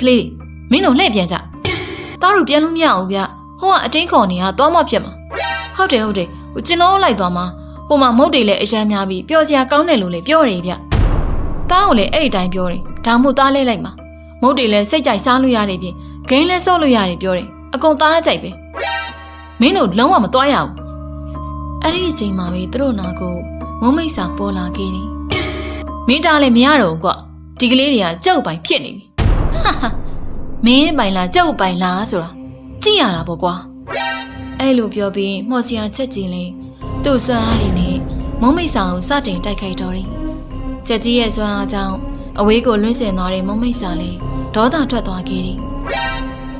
ကလေးတွေမင်းတို့လှည့်ပြန်ကြသားတို့ပြန်လို့မရအောင်ဗျဟိုကအတင်းခေါ်နေတာသွားမဖြစ်မှာဟုတ်တယ်ဟုတ်တယ်ဟိုကျွန်တော်လိုက်သွားမှာဟိုမှာမုတ်တွေလည်းအရမ်းများပြီးပျော်စရာကောင်းတယ်လို့လည်းပြောတယ်ဗျသားကိုလည်းအဲ့ဒီတိုင်းပြောတယ်ဒါမှမဟုတ်သားလဲလိုက်မှာမုတ်တွေလည်းစိတ်ကြိုက်စားလို့ရတယ်ပြင်ဂိမ်းလည်းစော့လို့ရတယ်ပြောတယ်အကုန်သားကြိုက်ပဲမင်းတို့လုံးဝမသွားရဘူးအဲ့ဒီအချိန်မှာပဲသူတို့နာကိုမုံမိတ်စာပေါ်လာခဲ့တယ်မင်းတားလည်းမရတော့ဘူးကွဒီကလေးတွေကကြောက်ပိုင်ဖြစ်နေပြီဟာဟာ မင်းပိုင်လားကြောက်ပိုင်လားဆိုတာကြည့်ရတာပေါ့ကွာအဲ့လိုပြောပြီးမော်စီယာချက်ကြီးလေးသူ့စွမ်းအားတွေနဲ့မုံမိတ်စာကိုစတင်တိုက်ခိုက်တော့တယ်ချက်ကြီးရဲ့စွမ်းအားကြောင့်အဝေးကိုလွင့်စင်သွားတဲ့မုံမိတ်စာလေးဒေါသထွက်သွားခဲ့တယ်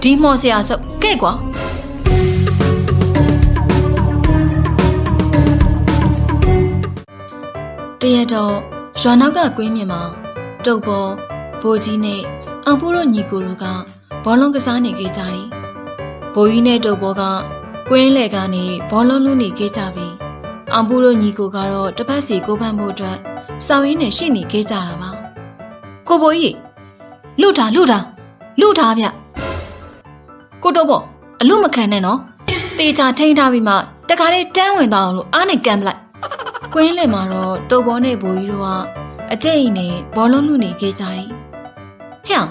ဒီမော်စီယာဆုပ်ကဲ့ကွာတရက်တော့ရွာနောက်ကကွင်းမြင်မှာတုတ်ပေါ်ဘိုးကြီးနဲ့ အောင်ဖိုးတို့ညီကိုတို့ကဘောလုံးကစားနေခဲ့ကြတယ်။ဘိုးကြီးနဲ့တုတ်ပေါ်ကကွင်းလေကနေဘောလုံးလုံးနေခဲ့ကြပြီးအောင်ဖိုးတို့ညီကိုကတော့တစ်ဖက်စီကိုပန်းဖို့အတွက်စောင်းရင်းနဲ့ရှိနေခဲ့ကြတာပါ။ကိုဘိုးကြီးလူတာလူတာလူတာဗျ။ကိုတုတ်ပေါ်အလူမခံနဲ့နော်။တေချာထိန်းထားပြီးမှတခါလေးတန်းဝင်သွားအောင်လို့အားနဲ့ကန်ပလိုက်ကွင်းလယ်မှာတော့တုပ်ဘောနဲ့ဘိုးကြီးတို့ကအကျိတ်နဲ့ဘောလုံးလူနေခဲ့ကြတယ်။ ဟဲ့အောင်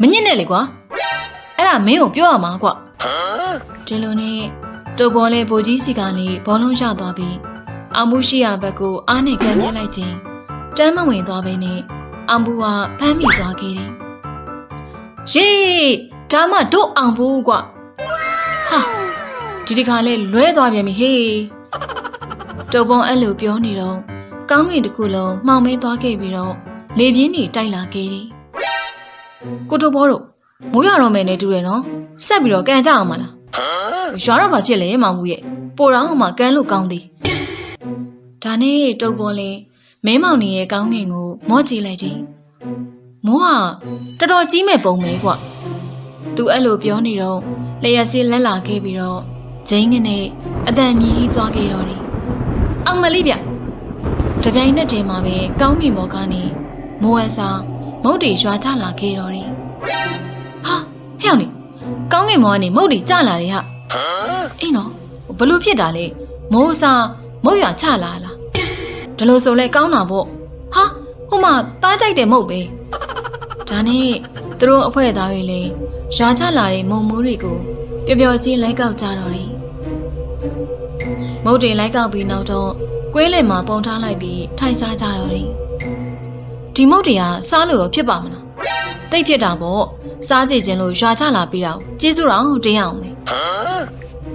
မညစ်နဲ့လေကွာ။အဲ့ဒါမင်းကိုပြောရမှာကွ။ဒီလိုနဲ့တုပ်ဘောနဲ့ဘိုးကြီးစီကနေဘောလုံးရသွားပြီးအောင်ဘူးရှိရဘက်ကိုအားနဲ့ကန်ပြလိုက်ခြင်းတမ်းမဝင်သွားပဲနဲ့အောင်ဘူးကဖမ်းမိသွားခဲ့တယ်။ယေးဒါမှတို့အောင်ဘူးကွ။ဟာဒီဒီခါလဲလွဲသွားပြန်ပြီဟေး။တုပ်ပုံအဲ့လိုပြောနေတော့ကောင်းကင်တစ်ခုလုံးမှောင်မဲသွားခဲ့ပြီးတော့လေပြင်းတွေတိုက်လာခဲ့တယ်။ ကိုတုပ်ဘောတို့မိုးရတော့မယ်နဲ့တူတယ်နော်။ဆက်ပြီးတော့ကန်ကြအောင်မလား။ရွာတော့ဘာဖြစ်လဲမောင်ဘူးရဲ့။ပိုတော့မှကန်လို့ကောင်းသည်။ဒါနဲ့တုပ်ပေါ်လဲမဲမောင်နေရဲ့ကောင်းကင်ကိုမော့ကြည့်လိုက်ခြင်း။မိုးကတော်တော်ကြီးမဲ့ပုံပဲကွ။သူအဲ့လိုပြောနေတော့လျှက်စီးလက်လာခဲ့ပြီးတော့ဂျိန်းကနေအတန်မြည်သွားခဲ့တော့တယ်အောင်မလေးဗျတပြိုင်နက်တည်းမှာပဲကောင်းကင်ဘော်ကနေမိုးဝဲစာ မုတ်တီရွာချလာခဲ့တော့တယ်ဟာဟဲ့အောင်နေကောင်းကင်ဘော်ကနေမုတ်တီကျလာတယ်ဟာအေးနော်ဘလို့ဖြစ်တာလဲမိုးစာမုတ်ရွာချလာလားဒါလို့ဆိုလဲကောင်းတာပေါ့ဟာဟိုမှာတားကြိုက်တယ်မဟုတ်ပဲဒါနဲ့သူတို့အဖွဲသားတွေလည်းရွာချလာတဲ့မုံမိုးတွေကိုပျော်ပျော်ချင်းလိုက်ကောက်ကြတော့တယ်မုတ်တင်လိုက်ကောက်ပြီးနောက်တော့ကွင်းလင်မှာပုံထားလိုက်ပြီးထိုင်စားကြတော့တယ် ဒီမုတ်တွေကစားလို့ရောဖြစ်ပါမလားတိတ်ဖြစ်တာပေါ့စားစီခြင်းလို့ရွာချလာပြီးတော့ကျေးဇူးတော်တင်းအောင်မယ်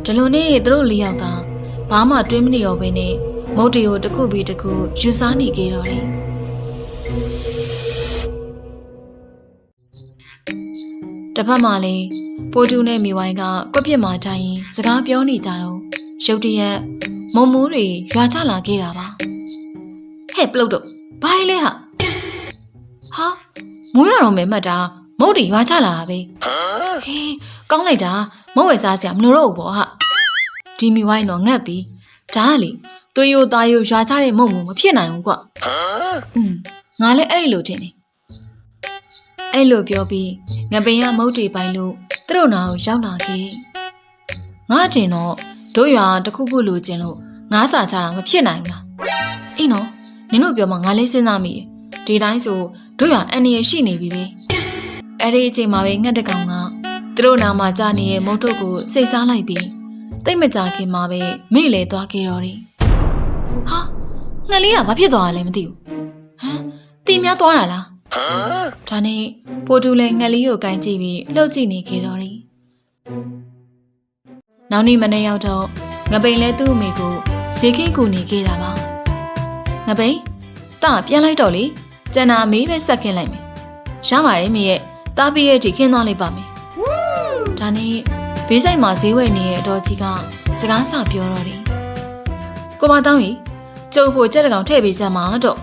ဒီလိုနဲ့သူတို့လေးယောက်သာဘာမှတွေးမနေတော့ဘဲနဲ့မုတ်တွေကိုတစ်ခုပြီးတစ်ခုယူစားနေကြတော့တယ်တစ်ဖက်မှာလည်းပိုတူနဲ့မိဝိုင်းကကွက်ပြစ်မှာထိုင်ရင်စကားပြောနေကြတော့ရုတ်တရက်မုံမိုးတွေရွာချလာခဲ့တာပါဟဲ့ပလုတ်တော့ဘာလဲဟာ ဟာမိုးရတော့မယ်မှတ်တာမုတ်တွေရွာချလာတာပဲဟေးကောင်းလိုက်တာမုတ်ဝယ်စားစရာမလိုတော့ဘူးပေါ့ဟာဒီမီဝိုင်းတော့ငတ်ပြီဒါကလေသွေးရိုးသားရိုးရွာချတဲ့မုံကိုမဖြစ်နိုင်ဘူးကွอืมငါလည်းအဲ့လိုတင်နေအဲ့လိုပြောပြီးငပင်ရမုတ်တွေပိုင်လို့သူတို့နာကိုရောက်လာခဲ့ငါတင်တော့တို့ရွာတစ်ခုခုလိုချင်လို့ငါးစာချတာမဖြစ်နိုင်ဘူးလားအေးနော်နင်တို့ပြောမှငါလေးစဉ်းစားမိတယ်ဒီတိုင်းဆို တို့ရအန်ရရှိနေပြီပဲအဲ့ဒီအချိန်မှာပဲငှက်တကောင်ကသူတို့နာမှာကြာနေတဲ့မုတ်တုတ်ကိုစိတ်စားလိုက်ပြီးတိတ်မကြခင်မှာပဲမေ့လေသွားခဲ့တော့တယ်ဟာငှက်လေးကဘာဖြစ်သွားတာလဲမသိဘူးဟမ်တီများသွားတာလားဒါနဲ့ပိုတူလည်းငှက်လေးကိုကင်ကြည့်ပြီးလှုပ်ကြည့်နေခဲ့တော့တယ်နောက်နေ့မနေ့ရောက်တော့ငပိန်လဲသူ့အမေကိုဈေးခင်းကူနေခဲ့တာပါငပိန်တာပြန်လိုက်တော့လေ ကျန်တာအမေပဲဆက်ခင်းလိုက်မယ်ရပါတယ်မေရဲ့တားပြီးရဲ့ဒီခင်းသွားလိုက်ပါမယ်ဒါနဲ့ဘေးဆိုင်မှာဈေးဝယ်နေတဲ့အတော်ကြီးကစကားဆပြောတော့တယ်ကိုမတောင်းကြီးကျုပ်ဖို့ကြက်တကောင်ထည့်ပေးစမ်းပါတော့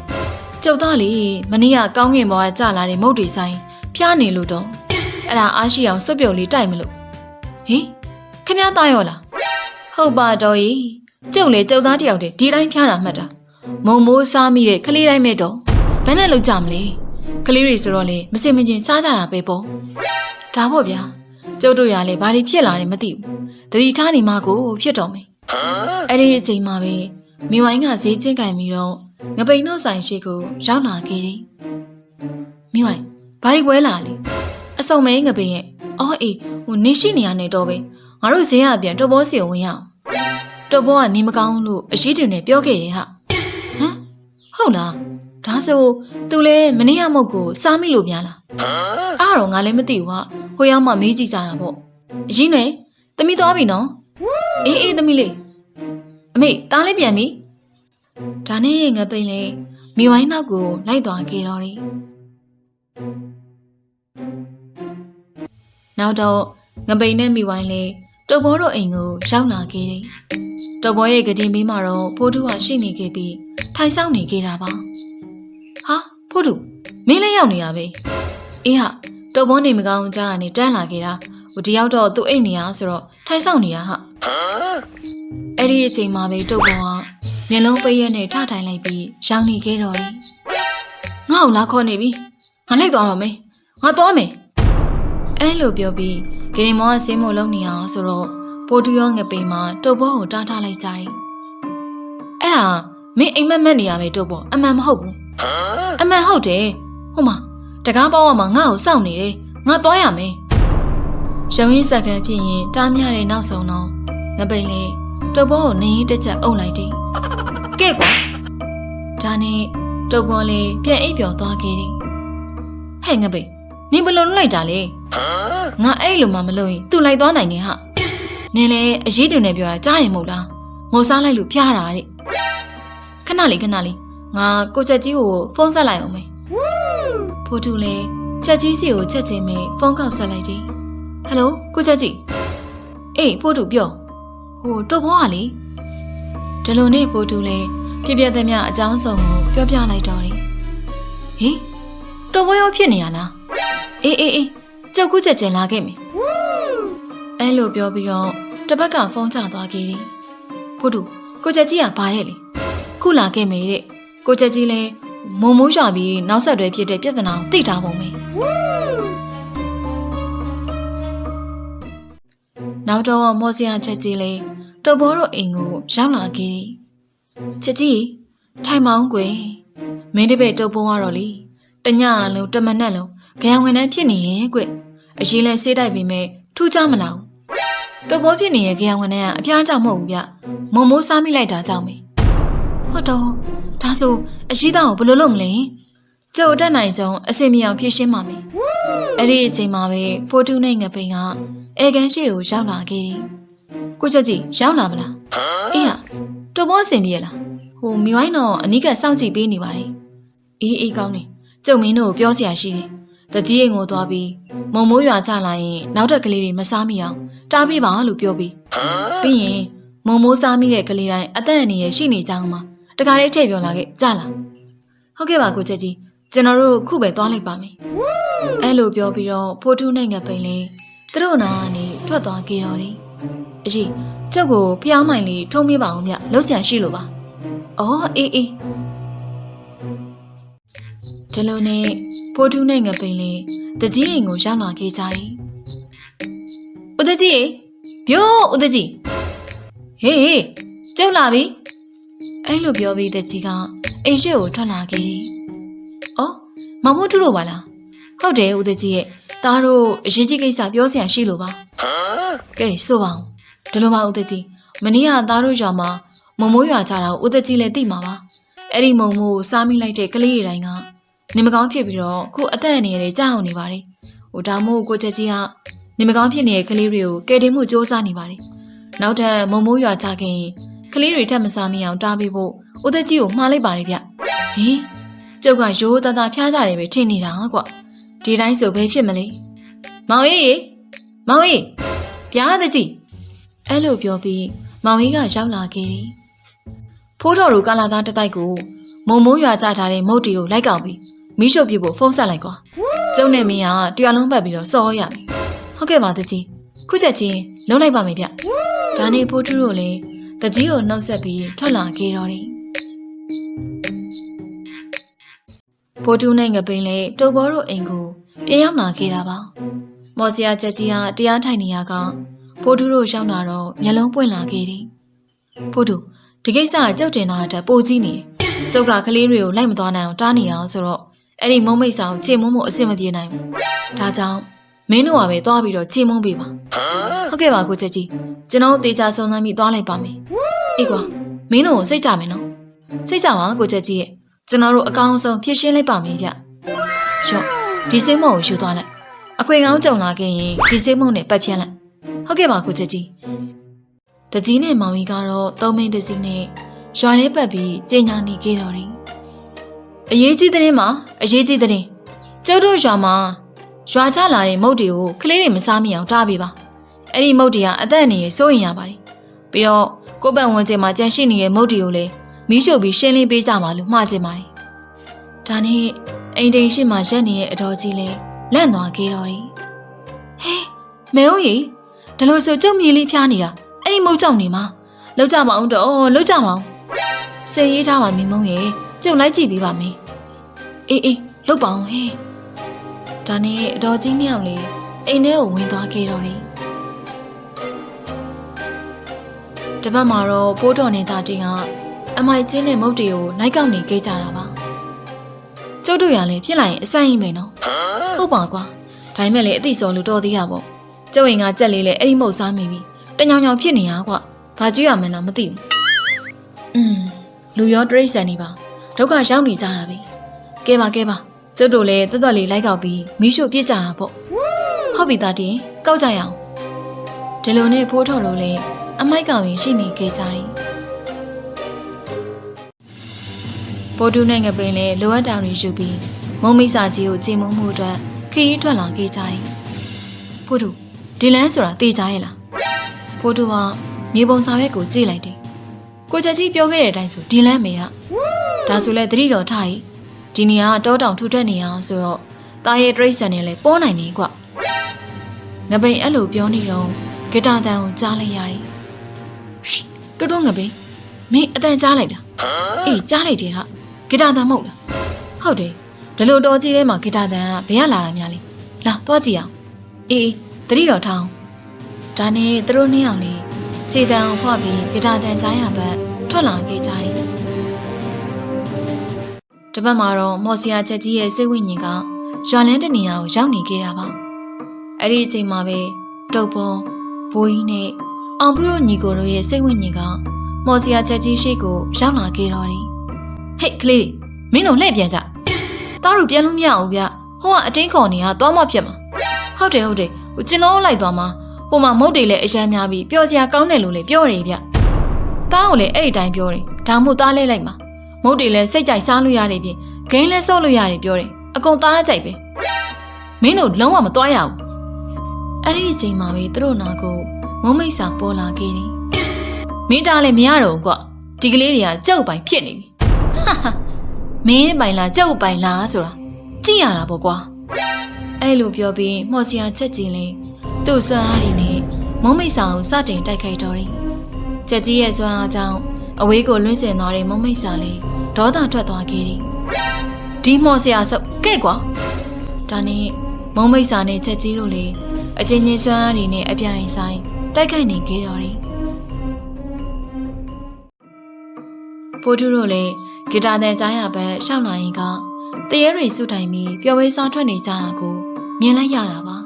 ကျုပ်သားလေမနေ့ကကောင်းကင်ဘောကကြာလာတဲ့မုတ်တွေဆိုင်ဖျားနေလို့တော့အဲ့ဒါအားရှိအောင်စွပ်ပြုတ်လေးတိုက်မလို့ဟင်ခမ ्या သားရောလားဟုတ်ပါတော့ဤကျုပ်လေကျုပ်သားတယောက်တည်းဒီတိုင်းဖျားတာမှတ်တာမုံမိုးစားမိတဲ့ကလေးတိုင်းမဲ့တော့ ဘယ်နဲ့လောက်ကြမလဲကလေးတွေဆိုတော့လေမစင်မချင်းစားကြတာပဲပေါ့ဒါပေါ့ဗျာကျုပ်တို့ရလဲဘာတွေဖြစ်လာတယ်မသိဘူးတတိထားနေမှကိုဖြစ်တော်မယ်အဲ့ဒီအချိန်မှာပဲမိဝိုင်းကဈေးချင်းကင်ပြီးတော့ငပိန်တော့ဆိုင်ရှိကိုရောက်လာခဲ့တယ်မိဝိုင်းဘာတွေပွဲလာလဲအစုံမဲငပိန်ရဲ့အော်အေးဟိုနေရှိနေရနေတော့ပဲငါတို့ဈေးကပြန်တော့ဘောစီကိုဝင်ရအောင်တော့ဘောကနေမကောင်းလို့အရှိတင်နဲ့ပြောခဲ့တယ်ဟာဟမ်ဟုတ်လား ဒါဆိုသူလဲမနေ့ကမုတ်ကိုစားမိလို့များလားအားတော့ငါလည်းမသိဘူးဟာဟိုရောက်မှမေးကြည့်ကြတာပေါ့အရင်နဲ့သမီးသွားပြီနော်အေးအေးသမီးလေးအမေတားလေးပြန်ပြီဒါနဲ့ငါပိန်လေမိဝိုင်းနောက်ကိုလိုက်သွားခဲ့တော့တယ်နောက်တော့ငပိန်နဲ့မိဝိုင်းလေတုပ်ဘောတို့အိမ်ကိုရောက်လာခဲ့တယ်တုပ်ဘောရဲ့ကတင်ပြီးမှတော့ဖိုးတူကရှိနေခဲ့ပြီးထိုင်ဆောင်နေခဲ့တာပါ ဟာဖိုးတူမင်းလည်းရောက်နေရပဲအေးဟာတုပ်ဘောနေမကောင်းကြားတာနေတန်းလာခဲ့တာဟိုတယောက်တော့သူ့အိမ်နေရဆိုတော့ထိုင်ဆောင်နေရဟာအဲ့ဒီအချိန်မှာပဲတုပ်ဘောကမျက်လုံးပိတ်ရက်နဲ့ထထိုင်လိုက်ပြီးရောင်နေခဲ့တော့တယ်ငါ့ကိုလာခေါ်နေပြီငါလိုက်သွားတော့မယ်ငါသွားမယ်အဲ့လိုပြောပြီးဂရင်မောကဆင်းမို့လုံးနေအောင်ဆိုတော့ပိုတူရောငပိန်မှာတုပ်ဘောကိုတားထားလိုက်ကြတယ်အဲ့ဒါမင်းအိမ်မက်မက်နေရမယ်တုပ်ဘောအမှန်မဟုတ်ဘူး အမှန်ဟုတ်တယ်ဟိုမှာတကားပေါက်မှာငါ့ကိုစောင့်နေတယ်ငါသွားရမယ်ရုံရင်းစက္ကန့်ဖြစ်ရင်တားမြတဲ့နောက်ဆုံးတော့ငပိန်လေးတုပ်ဘောကိုနေရင်တစ်ချက်အုပ်လိုက်တယ်ကဲကွာဒါနဲ့တုပ်ဘောလေးပြန်အိပ်ပျော်သွားခဲ့တယ်ဟဲ့ငပိန်နင်ဘယ်လိုလုပ်လိုက်တာလဲငါအဲ့လိုမှမလုပ်ရင်သူ့လိုက်သွားနိုင်နေဟာနင်လည်းအရေးတူနေပြောတာကြားရင်မဟုတ်လားငိုစားလိုက်လို့ပြားတာတဲ့ခဏလေးခဏလေး ငါကိုချက်ကြီးကိုဖုန်းဆက်လိုက်အောင်မေဖိုးတူလည်းချက်ကြီးစီကိုချက်ချင်းမေဖုန်းကောက်ဆက်လိုက်တယ်ဟယ်လိုကိုချက်ကြီးအေးဖိုးတူပြောဟိုတုတ်ဘောကလေဒီလိုနဲ့ဖိုးတူလည်းပြပြသည်မြအကြောင်းစုံကိုပြောပြလိုက်တော့တယ်ဟင်တုတ်ဘောရောဖြစ်နေရလားအေးအေးအေးကြောက်ကူးချက်ချင်းလာခဲ့မယ်အဲ့လိုပြောပြီးတော့တစ်ဘက်ကဖုန်းချသွားခဲ့တယ်ဖိုးတူကိုချက်ကြီးကဘာတဲ့လေခုလာခဲ့မေတဲ့ ကိုချက်ကြီးလဲမုံမိုးရွာပြီးနောက်ဆက်တွဲဖြစ်တဲ့ပြဿနာကိုသိထားပုံပဲနောက်တော့မော်စရာချက်ကြီးလဲတုပ်ဘောတို့အိမ်ကိုရောက်လာခဲ့တယ်ချက်ကြီးထိုင်မောင်းကွယ်မင်းတပည့်တုပ်ဘောကတော့လေတညလုံးတမနက်လုံးကြံဝင်တန်းဖြစ်နေရဲ့ကွအရင်လဲစေးတိုက်ပြီးမဲ့ထူးကြမလားတုပ်ဘောဖြစ်နေရဲ့ကြံဝင်တန်းကအဖျားကြောင့်မဟုတ်ဘူးဗျမုံမိုးစားမိလိုက်တာကြောင့်ပဲဟုတ်တော့ ဒါဆိုအရှိတောင်ကိုဘယ်လိုလုပ်မလဲကျုပ်အတက်နိုင်ဆုံးအစင်မြောင်ဖြည့်ရှင်းပါမယ်အဲ့ဒီအချိန်မှာပဲဖိုတူနဲ့ငပိန်ကအဲကန်ရှိကိုရောက်လာခဲ့တယ်ကိုချက်ကြီးရောက်လာမလားအေးဟာတော်ဘောအစင်ပြေလားဟိုမိဝိုင်းတော့အနီးကစောင့်ကြည့်ပေးနေပါတယ်အေးအေးကောင်းနေကျုပ်မင်းတို့ကိုပြောစရာရှိတယ်တကြီးအိမ်ကိုသွားပြီးမုံမိုးရွာချလာရင်နောက်ထပ်ကလေးတွေမစားမိအောင်တားပေးပါလို့ပြောပြီးပြီးရင်မုံမိုးစားမိတဲ့ကလေးတိုင်းအသက်အန္တရာယ်ရှိနေကြအောင်ပါ တခါလေးထည့်ပြောလာခဲ့ကြလားဟုတ်ကဲ့ပါကိုချက်ကြီးကျွန်တော်တို့ခုပဲသွားလိုက်ပါမယ်အဲ့လိုပြောပြီးတော့ဖိုးထူးနဲ့ငပိန်လေးသူတို့နာကနေထွက်သွားကြတော့တယ်အကြီးကျုပ်ကိုဖျောင်းနိုင်လေးထုံးပြပါအောင်ဗျလှုပ်ရှားရှိလို့ပါအော်အေးအေးဒီလိုနဲ့ဖိုးထူးနဲ့ငပိန်လေးတကြီးအိမ်ကိုရောက်လာခဲ့ကြတယ်ဦးတကြီးဘျိုးဦးတကြီးဟေးဟေးကျုပ်လာပြီ အဲ့လိုပြောပြီးတကြီးကအိမ်ရှိကိုထွက်လာခဲ့တယ်။အော်မောင်မိုးတူတို့ပါလား။ဟုတ်တယ်ဦးတကြီးရဲ့သားတို့အရေးကြီးကိစ္စပြောစရာရှိလို့ပါ။ကဲဆိုပါဦး။ဒီလိုပါဦးတကြီးမနေ့ကသားတို့ရွာမှာမုံမိုးရွာကြတာကိုဦးတကြီးလည်းသိမှာပါ။အဲ့ဒီမုံမိုးကိုစားမိလိုက်တဲ့ကလေးတွေတိုင်းကနေမကောင်းဖြစ်ပြီးတော့ခုအသက်အန္တရာယ်ကြောက်နေပါတယ်။ဟိုဒါမို့ကိုချက်ကြီးကနေမကောင်းဖြစ်နေတဲ့ကလေးတွေကိုကယ်တင်မှုစ조사နေပါတယ်။နောက်ထပ်မုံမိုးရွာကြခင် ကလေးတွေထက်မစားမိအောင်တားပေးဖို့ဦးသက်ကြီးကိုမှားလိုက်ပါတယ်ဗျဟင်ကျုပ်ကရိုးသားသားဖျားကြတယ်ပဲထင်နေတာကွဒီတိုင်းဆိုဘယ်ဖြစ်မလဲမောင်အေးမောင်အေးပြားသက်ကြီးအဲ့လိုပြောပြီးမောင်အေးကရောက်လာခဲ့တယ်ဖိုးတော်တို့ကလာသားတတိုက်ကိုမုံမိုးရွာကြထားတဲ့မုတ်တီကိုလိုက်ကောက်ပြီးမိရှုပ်ပြဖို့ဖုန်းဆက်လိုက်ကွာကျုံနဲ့မင်းကတရားလုံးပတ်ပြီးတော့စောရမယ်ဟုတ်ကဲ့ပါသက်ကြီးခုချက်ချင်းလုံးလိုက်ပါမယ်ဗျဒါနေဖိုးထူးတို့လည်း တကြီးကိုနှုတ်ဆက်ပြီးထွက်လာခဲ့တော့တယ်ဖိုးတူးနဲ့ငပိန်လေတုပ်ဘောတို့အိမ်ကိုပြန်ရောက်လာခဲ့တာပါမမော်စရာချက်ကြီးကတရားထိုင်နေရကဖိုးတူတို့ရောက်လာတော့မျက်လုံးပွင့်လာခဲ့တယ်ဖိုးတူဒီကိစ္စကကြောက်တင်တာတက်ပိုကြီးနေတယ်ကျုပ်ကကလေးတွေကိုလိုက်မသွားနိုင်အောင်တားနေအောင်ဆိုတော့အဲ့ဒီမုံမိတ်ဆောင်ကြင်မုံမို့အဆင်မပြေနိုင်ဘူးဒါကြောင့် မင်းတို့ကပဲသွားပြီးတော့ကြင်မုံပေးပါဟုတ်ကဲ့ပါကိုချက်ကြီးကျွန်တော်တေချာစုံစမ်းပြီးသွားလိုက်ပါမယ်အေးကွာမင်းတို့ကိုစိတ်ကြမယ်နော်စိတ်ကြပါကိုချက်ကြီးရဲ့ကျွန်တော်တို့အကောင်းဆုံးဖြည့်ရှင်းလိုက်ပါမယ်ဗျရော့ဒီစိတ်မုံကိုယူသွားလိုက်အခွင့်ကောင်းကြုံလာခဲ့ရင်ဒီစိတ်မုံနဲ့ပတ်ပြန်းလိုက်ဟုတ်ကဲ့ပါကိုချက်ကြီးတကြီးနဲ့မောင်ကြီးကတော့သုံးမင်းတစ်စီးနဲ့ရွာထဲပတ်ပြီးကြင်ညာနေခဲ့တော်တယ်အရေးကြီးတဲ့မှာအရေးကြီးတဲ့ကျုပ်တို့ရွာမှာ ရွာချလာတဲ့မုတ်တွေကိုကလေးတွေမစားမိအောင်ထားပေးပါအဲ့ဒီမုတ်တွေကအသက်အန္တရာယ်စိုးရင်ရပါတယ်ပြီးတော့ကိုယ့်ဘက်ဝန်ကျင်မှာကြန့်ရှိနေတဲ့မုတ်တွေကိုလည်းမီးရှို့ပြီးရှင်းလင်းပေးကြပါလို့မှားကြပါတယ်ဒါနဲ့အိမ်တိန်ရှိမှရက်နေတဲ့အတော်ကြီးလဲလန့်သွားခဲ့တော်တယ်ဟဲမဲဦးကြီးဒါလို့ဆိုကျုပ်မြေလေးဖျားနေတာအဲ့ဒီမုတ်ကြောင့်နေမှာလောက်ကြမအောင်တော့လောက်ကြမအောင်စေရေးထားပါမင်းမုံရေကျုပ်လိုက်ကြည့်ပေးပါမယ်အေးအေးလောက်ပါအောင်ဟဲ့ ဒါနဲ့အတော်ကြီးနှစ်ယောက်လေးအိမ်ထဲကိုဝင်သွားခဲ့တော်တယ်တပတ်မှာတော့ပိုးတော်နေတာတင်ကအမိုက်ကျင်းတဲ့မုတ်တွေကိုလိုက်ကောက်နေခဲ့ကြတာပါကျုပ်တို့ရလည်းဖြစ်လာရင်အဆိုင်ကြီးမယ်နော်ဟုတ်ပါကွာဒါပေမဲ့လည်းအသိစော်လို့တော်သေးတာပေါ့ကျုပ်ရင်ကကြက်လေးလည်းအဲ့ဒီမုတ်စားမိပြီတညောင်ညောင်ဖြစ်နေတာကွာဘာကြည့်ရမလဲမသိဘူးอืมလူရောတရိတ်ဆန်နေပါဒုက္ခရောက်နေကြတာပဲကဲပါကဲပါ ကျုပ်တို့လည်းတော်တော်လေးလိုက်ကောက်ပြီးမိရှုပြစ်ကြတာပေါ့ဟုတ်ပြီသားတင်ကောက်ကြရအောင်ဒီလိုနဲ့ဖိုးထော်တို့လည်းအမိုက်ကောင်ရင်ရှိနေခဲ့ကြတယ်ပိုတူနဲ့ငပင်လည်းလိုအပ်တာတွေယူပြီးမုံမိစာကြီးကိုချိန်မုံမှုအတွက်ခရီးထွက်လာခဲ့ကြတယ်ဖိုးတူဒီလန်းဆိုတာတေးကြရဲ့လားဖိုးတူကမြေပုံစာရွက်ကိုကြည့်လိုက်တယ်ကိုချက်ကြီးပြောခဲ့တဲ့အတိုင်းဆိုဒီလန်းမေကဒါဆိုလဲတတိတော်ထား ਈ ဒီနေရာကတောတောင်ထူထပ်နေအောင်ဆိုတော့တာရဲ့တရိတ်ဆန်နဲ့လဲပေါ်နိုင်နေကွငပိန်အဲ့လိုပြောနေတော့ဂီတာတန်ကိုကြားလိုက်ရတယ်ရှ်တော်တော်ငပိန်မင်းအတန်ကြားလိုက်လားအေးကြားလိုက်တယ်ဟာဂီတာတန်မဟုတ်လားဟုတ်တယ်ဒီလိုတော်ကြီးထဲမှာဂီတာတန်ကဘယ်ကလာတာများလဲလာသွားကြည့်အောင်အေးအေးတတိတော်ထောင်းဒါနဲ့သူတို့နှစ်ယောက်လေးခြေတံအောင်ဖွပြီးဂီတာတန်ကြားရဘက်ထွက်လာခဲ့ကြတယ် တပတ်မှာတော့မော်စီယာချက်ကြီးရဲ့စိတ်ဝိညာဉ်ကရွာလန်းတနေရာကိုရောက်နေခဲ့တာပါအဲ့ဒီအချိန်မှာပဲတုတ်ပေါ်ဘိုးကြီးနဲ့အောင်ပြတို့ညီကိုတို့ရဲ့စိတ်ဝိညာဉ်ကမော်စီယာချက်ကြီးရှိကိုရောက်လာခဲ့တော့တယ်ဟေ့ကလေးမင်းတို့လှည့်ပြန်ကြသားတို့ပြန်လို့မရအောင်ဗျဟိုကအတင်းခေါ်နေကသွားမဖြစ်မှာဟုတ်တယ်ဟုတ်တယ်ဟိုကျွန်တော်လိုက်သွားမှာဟိုမှာမုတ်တွေလည်းအရမ်းများပြီးပျော်စရာကောင်းတယ်လို့လည်းပြောတယ်ဗျသားကိုလည်းအဲ့ဒီတိုင်းပြောတယ်ဒါမှမဟုတ်သားလဲလိုက်မှာ မုတ်တွေလည်းစိတ်ကြိုက်စားလို့ရတယ်ပြင်ဂိမ်းလည်းစော့လို့ရတယ်ပြောတယ်အကုန်သားကြိုက်ပဲမင်းတို့လုံးဝမသွားရဘူးအဲ့ဒီအချိန်မှာပဲသူတို့နာကိုမုံမိတ်စာပေါ်လာခဲ့တယ်မင်းတားလည်းမရတော့ဘူးကွဒီကလေးတွေကကြောက်ပိုင်ဖြစ်နေပြီဟာဟာမင်းပိုင်လားကြောက်ပိုင်လားဆိုတာကြည့်ရတာပေါ့ကွာအဲ့လိုပြောပြီးမော်စရာချက်ကြီးလေးသူ့စွမ်းအားတွေနဲ့မုံမိတ်စာကိုစတင်တိုက်ခိုက်တော့တယ်ချက်ကြီးရဲ့စွမ်းအားကြောင့်အဝေးကိုလွင့်စင်သွားတဲ့မုံမိတ်စာလေး ဒေါသထွက်သွားခဲ့တယ်ဒီမော်စရာဆုပ်ကဲ့ကွာဒါနဲ့မုံမိတ်စာနဲ့ချက်ကြီးတို့လည်းအချင်းချင်းစွမ်းအားတွေနဲ့အပြိုင်ဆိုင်တိုက်ခိုက်နေခဲ့တော့တယ်ဖိုးထူးတို့လည်းဂီတာတန်ကြားရဘက်ရှောင်းလာရင်ကတရေတွေစုထိုင်ပြီးပျော်ဝေးစားထွက်နေကြတာကိုမြင်လိုက်ရတာပါ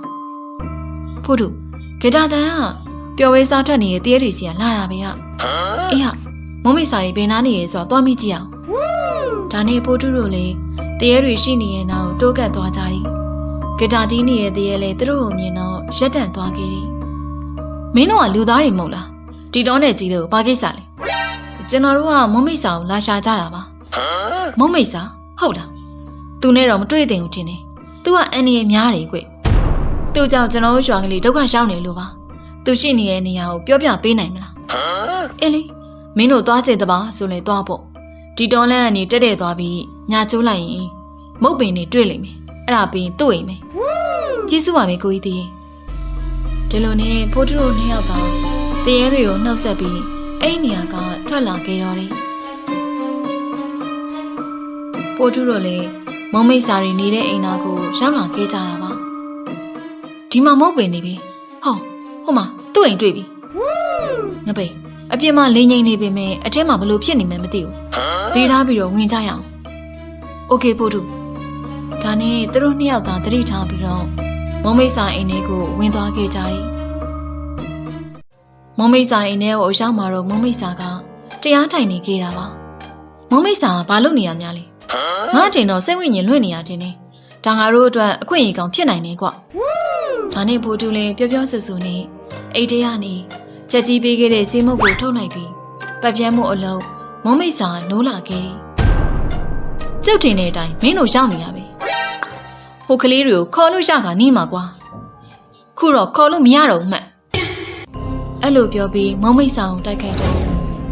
ဖိုးထူးဂီတာတန်ကပျော်ဝေးစားထွက်နေတဲ့တရေတွေစီကလာတာပဲဟာအေးဟာမုံမိတ်စာတွေဘယ်နာနေရဲဆိုတော့တွားမိကြည့်အောင် ဒါနဲ့ဖိုးထူးတို့လည်းတရေတွေရှိနေရဲ့နောက်တိုးကပ်သွားကြတယ်ဂီတာတီးနေတဲ့တရေလည်းသူတို့ကိုမြင်တော့ရက်တန့်သွားခဲ့တယ်မင်းတို့ကလူသားတွေမဟုတ်လားတီတောနဲ့ကြီးလို့ဘာကိစ္စလဲကျွန်တော်တို့ကမုံမိတ်စာကိုလာရှာကြတာပါမုံမိတ်စာဟုတ်လားသူနဲ့တော့မတွေ့တင်ဘူးထင်တယ်သူကအန်ဒီရဲ့များတယ်ကွသူကြောင့်ကျွန်တော်တို့ရွာကလေးဒုက္ခရောက်နေလို့ပါသူရှိနေတဲ့နေရာကိုပြောပြပေးနိုင်မလားအေးလေမင်းတို့သွားကြတဲ့ပါဆိုလေသွားပေါ့ ဒီတော်လန်းကနေတက်တဲ့သွားပြီးညာကျိုးလိုက်ရင်မုတ်ပင်တွေတွေ့လိမ့်မယ်အဲ့ဒါပြီးသူ့အိမ်မယ်ကျေးဇူးပါပဲကိုကြီးတည်ဒီလိုနဲ့ဖိုးထူတို့နှစ်ယောက်ကတရေတွေကိုနှုတ်ဆက်ပြီးအဲ့ဒီနေရာကထွက်လာခဲ့တော့တယ်ဖိုးထူတို့လည်းမုံမိတ်စာတွေနေတဲ့အိမ်သားကိုရောက်လာခဲ့ကြတာပါဒီမှာမဟုတ်ပင်နေပြီဟောဟိုမှာသူ့အိမ်တွေ့ပြီငပိန် အပြင်မှာလိမ်ငိမ့်နေပေမဲ့အထက်မှာဘလို့ဖြစ်နေမှန်းမသိဘူး။ဒေထားပြီးတော့ဝင်ကြရအောင်။ Okay ပို့တူ။ဒါနဲ့သူတို့နှစ်ယောက်သာတတိထားပြီးတော့မုံမိတ်ဆိုင်အိမ်လေးကိုဝင်သွားခဲ့ကြတယ်။မုံမိတ်ဆိုင်အိမ်ထဲကိုရောက်မှာတော့မုံမိတ်စာကတရားထိုင်နေခဲ့တာပါ။မုံမိတ်စာကဘာလုပ်နေရများလဲ။ငါ့အချိန်တော့စိတ်ဝိညာဉ်လွင့်နေရတင်နေ။ဒါငါတို့အတွက်အခွင့်အရေးကောင်ဖြစ်နိုင်နေကွ။ဒါနဲ့ဘိုးတူလည်းပျော်ပျော်ဆူဆူနဲ့အိတ်ထဲကနေ ချက်ကြီးပေးခဲ့တဲ့စီးမုတ်ကိုထုတ်လိုက်ပြီးပတ်ပြန်းမှုအလုံးမုံမိတ်စာနိုးလာခဲ့တယ်ကျုပ်တင်တဲ့အတိုင်းမင်းတို့ရောက်နေရပဲဟိုကလေးတွေကိုခေါ်လို့ရကနီးမှာကွာခုတော့ခေါ်လို့မရတော့ဘူးမှတ်အဲ့လိုပြောပြီးမုံမိတ်စာကိုတိုက်ခိုက်တော့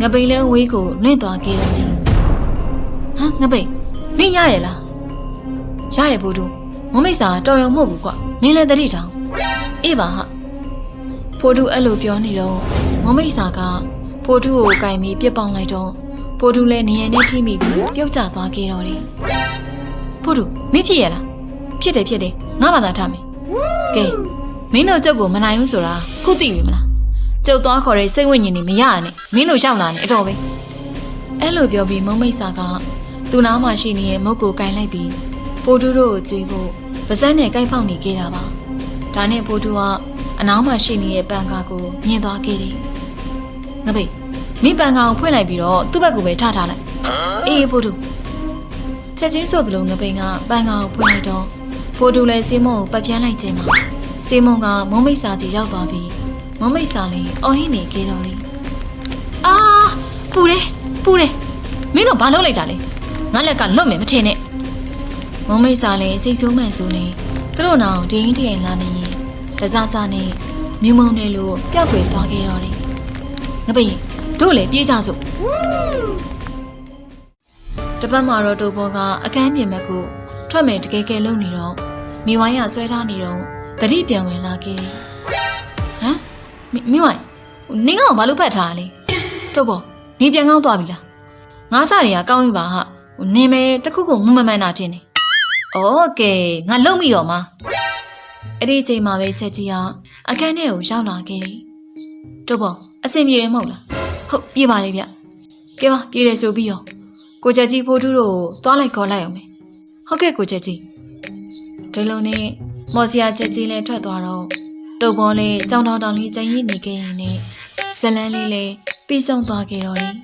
ငပိန်လဲဝေးကိုလွင့်သွားခဲ့တယ်ဟမ်ငပိန်မင်းရရဲ့လားရရဲ့ဘိုးတို့မုံမိတ်စာတော်ရုံမဟုတ်ဘူးကွာမင်းလည်းတတိတောင်အေးပါဟာ ဖိုးတူအဲ့လိုပြောနေတော့မုံမိတ်စာကဖိုးတူကိုကင်ပြီးပြစ်ပေါင်းလိုက်တော့ဖိုးတူလည်းနေရနဲ့ထိမိပြီးပြုတ်ကျသွားခဲ့တော့တယ်ဖိုးတူမင်းဖြစ်ရလားဖြစ်တယ်ဖြစ်တယ်ငါဘာသာထားမယ်ကဲမင်းတို့ကျုပ်ကိုမနိုင်ဘူးဆိုတာခုသိပြီမလားကျုပ်သွားခေါ်တဲ့စိတ်ဝိညာဉ်တွေမရရနဲ့မင်းတို့ရောက်လာနေအတော်ပဲအဲ့လိုပြောပြီးမုံမိတ်စာကသူ့နားမှာရှိနေတဲ့မုတ်ကိုကင်လိုက်ပြီးဖိုးတူတို့ကိုကြွေးဖို့ပါဇက်နဲ့ကိုက်ဖောက်နေခဲ့တာပါဒါနဲ့ဖိုးတူက အနားမှာရှိနေတဲ့ပန်ကာကိုမြင်သွားခဲ့တယ်ငပိတ်မင်းပန်ကာကိုဖွင့်လိုက်ပြီးတော့သူ့ဘက်ကိုပဲထထားလိုက်အေးဖိုးတူချက်ချင်းဆိုသလိုငပိန်ကပန်ကာကိုဖွင့်လိုက်တော့ဖိုးတူလည်းစီမုံကိုပတ်ပြန်းလိုက်ခြင်းမှာစီမုံကမုံမိတ်စာကြီးရောက်သွားပြီးမုံမိတ်စာလည်းအော်ဟင်းနေခဲ့တော့တယ်အာပူတယ်ပူတယ်မင်းတို့ဘာလုပ်လိုက်တာလဲငါလက်ကလွတ်မယ်မထင်နဲ့မုံမိတ်စာလည်းစိတ်ဆိုးမှန်ဆိုနေသူတို့နောင်ဒင်းတင်းလာနေရင် တစားစားနဲ့မြုံမုံနဲ့လို့ပျောက်ကွယ်သွားခဲ့တော့တယ်ငပိန်တို့လည်းပြေးကြစို့တပတ်မှာတော့တူဘောကအခန်းပြင်ဘက်ကိုထွက်မယ်တကယ်ကဲလုံနေတော့မိဝိုင်းကဆွဲထားနေတော့တတိပြန်ဝင်လာခဲ့တယ်ဟမ်မိမိဝိုင်းနင်းကောင်ဘာလို့ဖတ်ထားရလဲတူဘောနင်းပြန်ကောင်းသွားပြီလားငါးစားတွေကကောင်းပြီပါဟာနင်းမဲတခုခုမမမှန်တာတင်နေโอเคငါလုံပြီတော့မှာ အဲ့ဒီအချိန်မှာပဲချက်ကြီးကအခန်းထဲကိုရောက်လာခဲ့တယ်တူဘောအဆင်ပြေတယ်မဟုတ်လားဟုတ်ပြေပါလေဗျကဲပါပြေတယ်ဆိုပြီးရောကိုချက်ကြီးဖိုးထူးတို့ကိုသွားလိုက်ခေါ်လိုက်အောင်မယ်ဟုတ်ကဲ့ကိုချက်ကြီးဒီလိုနဲ့မော်စီယာချက်ကြီးလည်းထွက်သွားတော့တုပ်ပေါ်လေးကြောင်တောင်တောင်လေးကျန်ရည်နေခဲ့ရင်နဲ့ဇလန်းလေးလည်းပြီးဆုံးသွားခဲ့တော့တယ်